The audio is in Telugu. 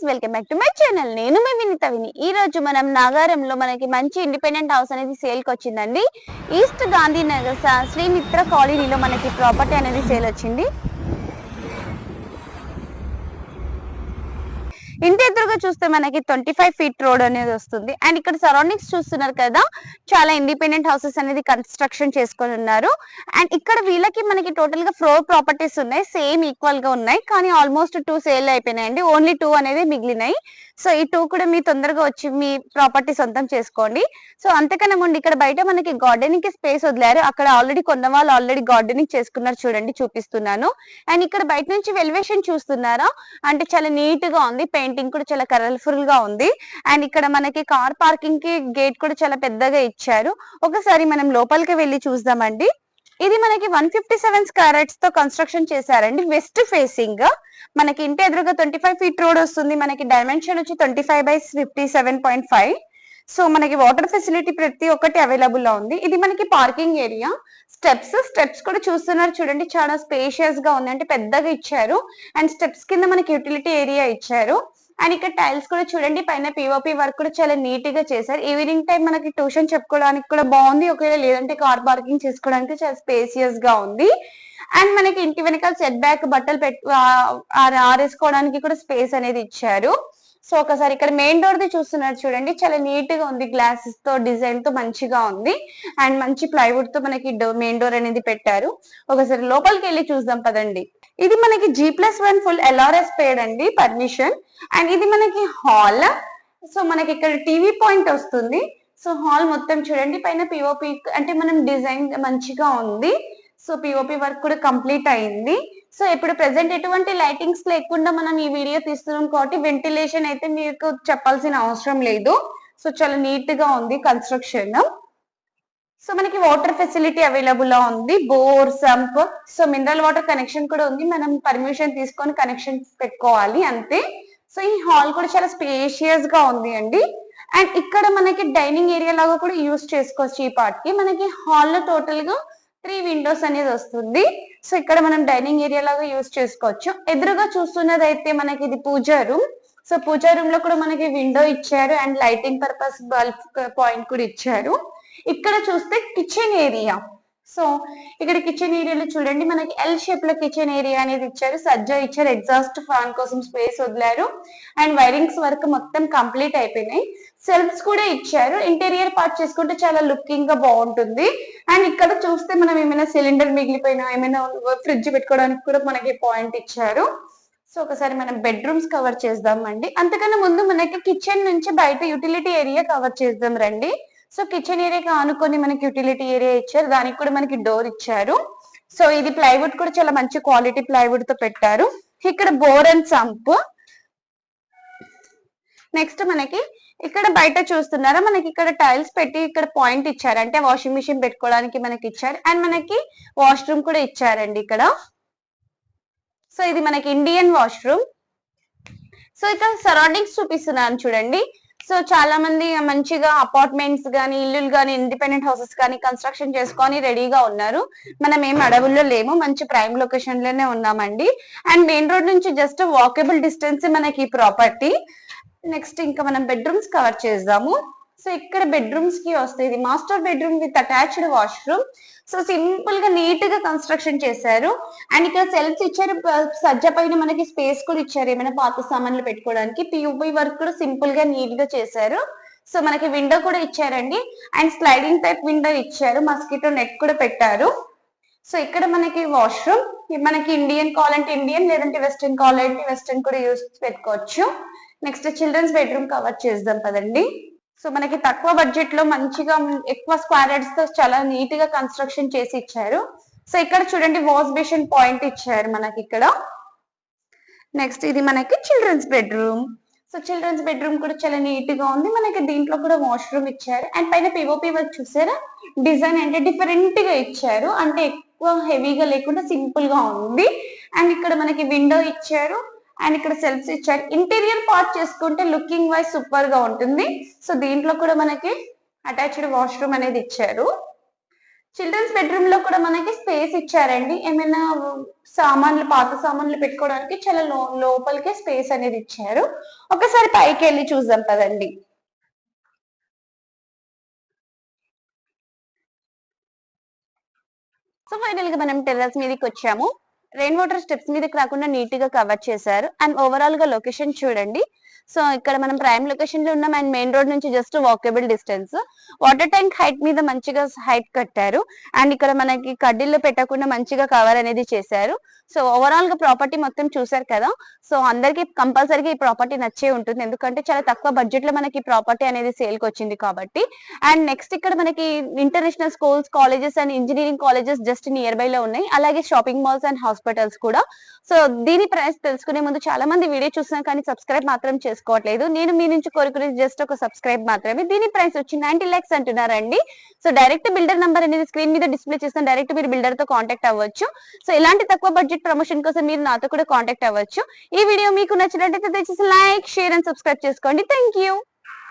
Guys welcome back to my channel నేను మీ వినిత విని. ఈ రోజు మనం నాగారంలో మనకి మంచి ఇండిపెండెంట్ హౌస్ అనేది సేల్కి వచ్చిందండి. ఈస్ట్ గాంధీనగర్ నగర్ శ్రీమిత్ర కాలనీలో మనకి ప్రాపర్టీ అనేది సేల్ వచ్చింది. ఇంటి ఎదురుగా చూస్తే మనకి ట్వంటీ ఫైవ్ ఫీట్ రోడ్ అనేది వస్తుంది. అండ్ ఇక్కడ సరౌండింగ్స్ చూస్తున్నారు కదా చాలా ఇండిపెండెంట్ హౌసెస్ అనేది కన్స్ట్రక్షన్ చేసుకొని ఉన్నారు. అండ్ ఇక్కడ వీళ్ళకి మనకి టోటల్గా ఫ్లోర్ ప్రాపర్టీస్ ఉన్నాయి సేమ్ ఈక్వల్గా ఉన్నాయి. కానీ ఆల్మోస్ట్ టూ సేల్ అయిపోయినాయండి. ఓన్లీ టూ అనేది మిగిలినాయి. సో ఈ టూ కూడా మీ తొందరగా వచ్చి మీ ప్రాపర్టీ సొంతం చేసుకోండి. సో అంతకన్నా ముందు ఇక్కడ బయట మనకి గార్డెనింగ్కి స్పేస్ వదిలారు. అక్కడ ఆల్రెడీ కొన్న వాళ్ళు ఆల్రెడీ గార్డెనింగ్ చేసుకున్నారు చూడండి చూపిస్తున్నాను. అండ్ ఇక్కడ బయట నుంచి వెలివేషన్ చూస్తున్నారా? అంటే చాలా నీట్గా ఉంది. పెయింటింగ్ కూడా చాలా కలర్ఫుల్గా ఉంది. అండ్ ఇక్కడ మనకి కార్ పార్కింగ్కి గేట్ కూడా చాలా పెద్దగా ఇచ్చారు. ఒకసారి మనం లోపలికి వెళ్ళి చూద్దామండి. ఇది మనకి వన్ ఫిఫ్టీ సెవెన్ క్యారెట్స్తో కన్స్ట్రక్షన్ చేశారండి. వెస్ట్ ఫేసింగ్ మనకి ఇంటి ఎదురుగా ట్వంటీ ఫైవ్ ఫీట్ రోడ్ వస్తుంది. మనకి డైమెన్షన్ వచ్చి twenty five by fifty seven point five so మనకి వాటర్ ఫెసిలిటీ ప్రతి ఒక్కటి అవైలబుల్లో ఉంది. ఇది మనకి పార్కింగ్ ఏరియా స్టెప్స్ స్టెప్స్ కూడా చూస్తున్నారు చూడండి. చాలా స్పేషియస్గా ఉంది. అంటే పెద్దగా ఇచ్చారు. అండ్ స్టెప్స్ కింద మనకి యూటిలిటీ ఏరియా ఇచ్చారు. అండ్ ఇక్కడ టైల్స్ కూడా చూడండి పైన పిఓపి వర్క్ కూడా చాలా నీట్గా చేశారు. ఈవినింగ్ టైం మనకి ట్యూషన్ చెప్పుకోవడానికి కూడా బాగుంది. ఒకవేళ లేదంటే కార్ పార్కింగ్ చేసుకోవడానికి చాలా స్పేసియస్గా ఉంది. అండ్ మనకి ఇంటి వెనకాల సెట్ బ్యాక్ బట్టలు పెట్టు ఆరేసుకోవడానికి కూడా స్పేస్ అనేది ఇచ్చారు. సో ఒకసారి ఇక్కడ మెయిన్ డోర్ ది చూస్తున్నారు చూడండి. చాలా నీట్గా ఉంది. గ్లాసెస్తో డిజైన్తో మంచిగా ఉంది. అండ్ మంచి ప్లైవుడ్తో మనకి మెయిన్ డోర్ అనేది పెట్టారు. ఒకసారి లోపలికి వెళ్ళి చూద్దాం పదండి. ఇది మనకి G plus one full LRS paid అండి పర్మిషన్ అండ్ ఇది మనకి హాల్ సో మనకి ఇక్కడ టీవీ పాయింట్ వస్తుంది. సో హాల్ మొత్తం చూడండి. పైన పిఓపి అంటే మనం డిజైన్ మంచిగా ఉంది. సో పిఓపి వర్క్ కూడా కంప్లీట్ అయింది. సో ఇప్పుడు ప్రెసెంట్ ఎటువంటి లైటింగ్స్ లేకుండా మనం ఈ వీడియో తీస్తున్నాం కాబట్టి వెంటిలేషన్ అయితే మీకు చెప్పాల్సిన అవసరం లేదు. సో చాలా నీట్గా ఉంది కన్స్ట్రక్షన్ సో మనకి వాటర్ ఫెసిలిటీ అవైలబుల్గా ఉంది. Bore sump so mineral water connection కూడా ఉంది. మనం పర్మిషన్ తీసుకొని కనెక్షన్ పెట్టుకోవాలి అంతే. సో ఈ హాల్ కూడా చాలా స్పేషియస్గా ఉంది అండి. అండ్ ఇక్కడ మనకి డైనింగ్ ఏరియా లాగా కూడా యూస్ చేసుకోవచ్చు ఈ పార్ట్కి. మనకి హాల్లో టోటల్గా త్రీ విండోస్ అనేది వస్తుంది. సో ఇక్కడ మనం డైనింగ్ ఏరియా లాగా యూస్ చేసుకోవచ్చు. ఎదురుగా చూస్తున్నది అయితే మనకి ఇది పూజా రూమ్. సో పూజా రూమ్లో కూడా మనకి విండో ఇచ్చారు and lighting purpose bulb point కూడా ఇచ్చారు. ఇక్కడ చూస్తే కిచెన్ ఏరియా. సో ఇక్కడ కిచెన్ ఏరియాలో చూడండి మనకి ఎల్ షేప్లో కిచెన్ ఏరియా అనేది ఇచ్చారు. సజ్జా ఇచ్చారు ఎగ్జాస్ట్ ఫ్యాన్ కోసం స్పేస్ వదిలారు. అండ్ వైరింగ్స్ వర్క్ మొత్తం కంప్లీట్ అయిపోయినాయి. సెల్ఫ్స్ కూడా ఇచ్చారు. ఇంటీరియర్ పార్ట్ చేసుకుంటే చాలా లుకింగ్గా బాగుంటుంది. అండ్ ఇక్కడ చూస్తే మనం ఏమైనా సిలిండర్ మిగిలిపోయినా ఏమైనా ఫ్రిడ్జ్ పెట్టుకోవడానికి కూడా మనకి పాయింట్ ఇచ్చారు. సో ఒకసారి మనం బెడ్రూమ్స్ కవర్ చేద్దాం అండి. అంతకన్నా ముందు మనకి కిచెన్ నుంచి బయట యూటిలిటీ ఏరియా కవర్ చేద్దాం రండి. సో కిచెన్ ఏరియా ఆనుకొని మనకి యూటిలిటీ ఏరియా ఇచ్చారు. దానికి కూడా మనకి డోర్ ఇచ్చారు. సో ఇది ప్లైవుడ్ కూడా చాలా మంచి క్వాలిటీ ప్లైవుడ్తో పెట్టారు. ఇక్కడ బోర్ అండ్ సంప్ నెక్స్ట్ మనకి ఇక్కడ బయట చూస్తున్నారా? మనకి ఇక్కడ టైల్స్ పెట్టి ఇక్కడ పాయింట్ ఇచ్చారు. అంటే వాషింగ్ మిషన్ పెట్టుకోవడానికి మనకి ఇచ్చారు. అండ్ మనకి వాష్రూమ్ కూడా ఇచ్చారండి ఇక్కడ. సో ఇది మనకి ఇండియన్ వాష్రూమ్ సో ఇక్కడ సరౌండింగ్స్ చూపిస్తున్నాను చూడండి. సో చాలా మంది మంచిగా అపార్ట్మెంట్స్ గానీ ఇల్లులు గానీ ఇండిపెండెంట్ హౌసెస్ కానీ కన్స్ట్రక్షన్ చేసుకొని రెడీగా ఉన్నారు. మనం ఏం అడవుల్లో లేము మంచి ప్రైమ్ లొకేషన్లోనే ఉన్నామండి. అండ్ మెయిన్ రోడ్ నుంచి జస్ట్ వాకబుల్ డిస్టెన్స్ మనకి ప్రాపర్టీ నెక్స్ట్ ఇంకా మనం బెడ్రూమ్స్ కవర్ చేద్దాము. సో ఇక్కడ బెడ్రూమ్స్కి వస్తే ఇది master bedroom with attached washroom so సింపుల్గా నీట్గా కన్స్ట్రక్షన్ చేశారు. అండ్ ఇక్కడ సెల్ఫ్స్ ఇచ్చారు. సజ్జ పైన మనకి స్పేస్ కూడా ఇచ్చారు ఏమైనా పాత సామాన్లు పెట్టుకోవడానికి. పియూపీ వర్క్ కూడా సింపుల్గా నీట్గా చేశారు. సో మనకి విండో కూడా ఇచ్చారండి. అండ్ స్లైడింగ్ టైప్ విండో ఇచ్చారు. మస్కిటో నెట్ కూడా పెట్టారు. సో ఇక్కడ మనకి వాష్రూమ్ మనకి ఇండియన్ కావాలంటే ఇండియన్ లేదంటే వెస్టర్న్ అంటే వెస్టర్న్ కూడా యూస్ పెట్టుకోవచ్చు. నెక్స్ట్ చిల్డ్రన్స్ బెడ్రూమ్ కవర్ చేద్దాం పదండి. సో మనకి తక్కువ బడ్జెట్లో మంచిగా ఎక్కువ స్క్వేర్ యార్డ్స్తో చాలా నీట్గా కన్స్ట్రక్షన్ చేసి ఇచ్చారు. సో ఇక్కడ చూడండి వాష్ బేషన్ పాయింట్ ఇచ్చారు మనకి ఇక్కడ. నెక్స్ట్ ఇది మనకి children's bedroom so children's bedroom కూడా చాలా నీట్గా ఉంది. మనకి దీంట్లో కూడా వాష్రూమ్ ఇచ్చారు. అండ్ పైన పిఓపి వర్క్ చూసారా? డిజైన్ అంటే డిఫరెంట్గా ఇచ్చారు. అంటే ఎక్కువ హెవీగా లేకుండా సింపుల్గా ఉంది. అండ్ ఇక్కడ మనకి విండో ఇచ్చారు. అండ్ ఇక్కడ సెల్ఫ్స్ ఇచ్చారు ఇంటీరియర్ పార్ట్ చేసుకుంటే లుకింగ్ వైజ్ సూపర్గా ఉంటుంది. సో దీంట్లో కూడా మనకి అటాచ్డ్ వాష్రూమ్ అనేది ఇచ్చారు. చిల్డ్రన్స్ బెడ్రూమ్లో కూడా మనకి స్పేస్ ఇచ్చారండి. ఏమైనా సామాన్లు పాత సామాన్లు పెట్టుకోవడానికి చాలా లో లోపలికే స్పేస్ అనేది ఇచ్చారు. ఒకసారి పైకి వెళ్ళి చూద్దాం కదండి సో ఫైనల్గా మనం టెర్రస్ మీదకి వచ్చాము. రెయిన్ వాటర్ స్టెప్స్ మీదకి రాకుండా నీట్గా కవర్ చేశారు. అండ్ ఓవరాల్గా లొకేషన్ చూడండి. సో ఇక్కడ మనం ప్రైమ్ లొకేషన్లో ఉన్నాం అండ్ మెయిన్ రోడ్ నుంచి just walkable distance water tank height మీద మంచిగా హైట్ కట్టారు. అండ్ ఇక్కడ మనకి కడ్డీల్లో పెట్టకుండా మంచిగా కవర్ అనేది చేశారు. సో ఓవరాల్గా ప్రాపర్టీ మొత్తం చూసారు కదా. సో అందరికి కంపల్సరీగా ఈ ప్రాపర్టీ నచ్చే ఉంటుంది. ఎందుకంటే చాలా తక్కువ బడ్జెట్లో మనకి ప్రాపర్టీ అనేది సేల్కి వచ్చింది కాబట్టి. అండ్ నెక్స్ట్ ఇక్కడ మనకి international schools colleges and engineering colleges just nearby లో ఉన్నాయి. అలాగే షాపింగ్ మాల్స్ అండ్ హాస్పిటల్స్ కూడా. సో దీని ప్రైస్ తెలుసుకునే ముందు చాలా మంది వీడియో చూసినా కానీ సబ్స్క్రైబ్ మాత్రం చేసుకోవట్లేదు నేను మీ నుంచి కోరుకునేది జస్ట్ ఒక సబ్స్క్రైబ్ మాత్రమే. దీని ప్రైస్ వచ్చి నైన్టీ లాక్స్ అంటున్నారండి. సో డైరెక్ట్ బిల్డర్ నంబర్ అనేది స్క్రీన్ మీద డిస్ప్లే చేస్తాను. డైరెక్ట్ మీరు బిల్డర్తో కాంటాక్ట్ అవ్వచ్చు. సో ఇలాంటి తక్కువ బడ్జెట్ ప్రమోషన్ కోసం మీరు నాతో కూడా కాంటాక్ట్ అవ్వచ్చు. ఈ వీడియో మీకు నచ్చినట్లయితే దయచేసి లైక్ షేర్ అండ్ సబ్స్క్రైబ్ చేసుకోండి. Thank you.